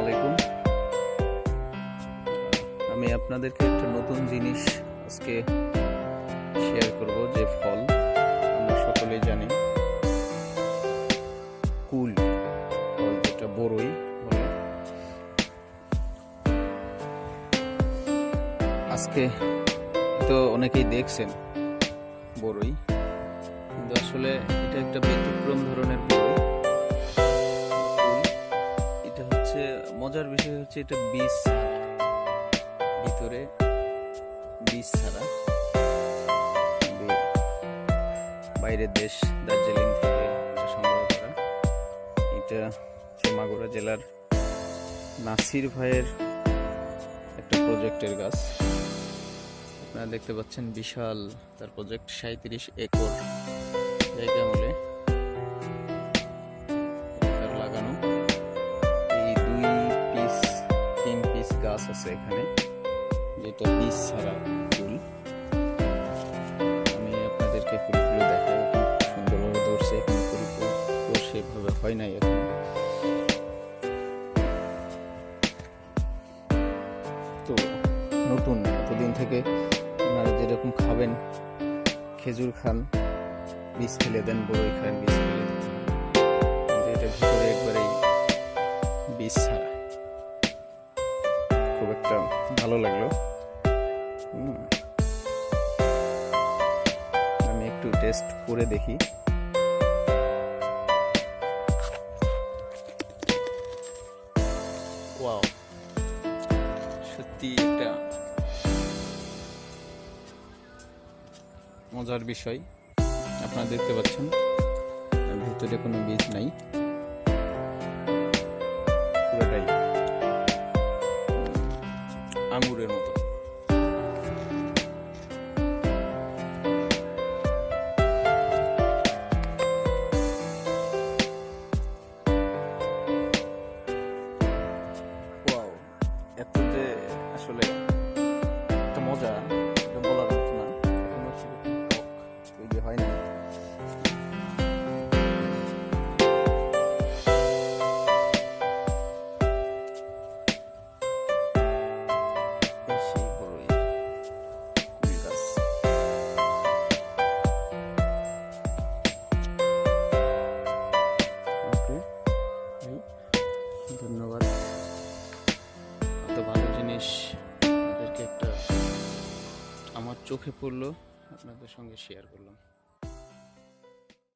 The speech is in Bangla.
আলাইকুম। আমি আপনাদেরকে একটা নতুন জিনিস আজকে শেয়ার করব, যে ফল আমরা সকলেই জানি। কুল যেটা বড়ই আজকে তো অনেকেই দেখছেন, বড়ই। কিন্তু আসলে এটা একটা ব্যতিক্রম ধরনের মজার বিষয় হচ্ছে এটা বীজ ভিতরে বীজ ছাড়া। বাইরের দেশ, দার্জিলিং থেকে সংগ্রহ করা। এটা মাগুরা জেলার নাসির ভাইয়ের একটা প্রজেক্টের গাছ। আপনারা দেখতে পাচ্ছেন বিশাল তার প্রজেক্ট সাঁত্রিশ একর জায়গা। গাছ আছে এখানে, যেটা বীজ ছাড়া ফুল। আমি আপনাদেরকে ফুলগুলো এখন সুন্দরভাবে ধরছে এখন পরিপূর্ণ সেভাবে হয় নাই এখন। তো নতুন, এতদিন থেকে আপনারা যেরকম খাবেন, খেজুর খান, বীজ ফেলে দেন, বড়ই খান, বীজ ফেলে দেন। এটা ভিতরে একবারেই বীজ ছাড়া। একটা ভালো লাগল। আমি একটু টেস্ট করে দেখি। সত্যি একটা মজার বিষয়। আপনারা দেখতে পাচ্ছেন, ভিতরে কোনো বীজ নাই। আঙ্গুরের মতো। এত যে আসলে ধন্যবাদ। এত ভালো জিনিস আপনাদেরকে একটা আমার চোখে পড়ল আপনাদের সঙ্গে শেয়ার করলাম।